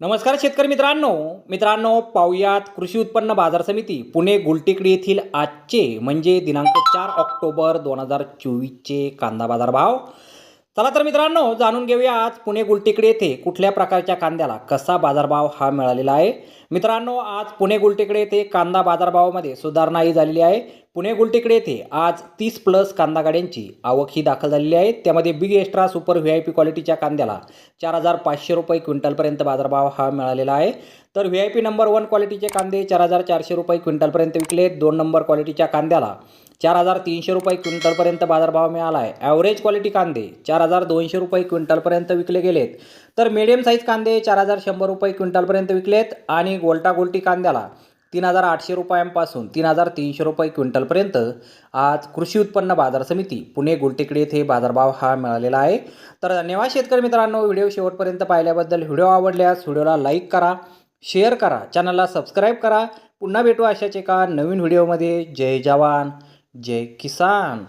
नमस्कार शेतकरी मित्रांनो. मित्रांनो पाहुयात कृषी उत्पन्न बाजार समिती पुणे गुलटेकडी येथील आजचे म्हणजे दिनांक चार ऑक्टोबर दोन हजार चोवीसचे कांदा बाजार भाव चला तर मित्रांनो जाणून घेऊया आज पुणे गुलटेकडी येथे कुठल्या प्रकारच्या कांद्याला कसा बाजारभाव हा मिळालेला आहे. मित्रांनो आज पुणे गुलटेकडे येथे कांदा बाजारभावामध्ये सुधारणाही झालेली आहे. पुणे गुलटेकडे येथे आज तीस प्लस कांदा गाड्यांची आवक ही दाखल झालेली आहे. त्यामध्ये big extra super V I P क्वालिटीच्या कांद्याला चार हजार पाचशे रुपये क्विंटलपर्यंत बाजारभाव हा मिळालेला आहे. तर V I P number one क्वालिटीचे कांदे चार हजार चारशे रुपये क्विंटलपर्यंत विकले. दोन नंबर क्वालिटीच्या कांद्याला चार हजार तीनशे रुपये क्विंटलपर्यंत बाजारभाव मिळाला आहे. ॲव्हरेज क्वालिटी कांदे चार हजार दोनशे रुपये क्विंटलपर्यंत विकले गेलेत. तर मिडियम साईज कांदे चार हजार शंभर रुपये क्विंटलपर्यंत विकलेत. आणि गोल्टा गोलटी कांद्याला तीन हजार आठशे रुपयांपासून तीन हजार तीनशे रुपये क्विंटलपर्यंत आज कृषी उत्पन्न बाजार समिती पुणे गुलटेकडे येथे बाजारभाव हा मिळालेला आहे. तर धन्यवाद शेतकरी मित्रांनो व्हिडिओ शेवटपर्यंत पाहिल्याबद्दल व्हिडिओ आवडल्यास व्हिडिओला लाईक करा शेअर करा चॅनलला सबस्क्राईब करा. पुन्हा भेटू अशाच एका नवीन व्हिडिओमध्ये. जय जवान जय किसान.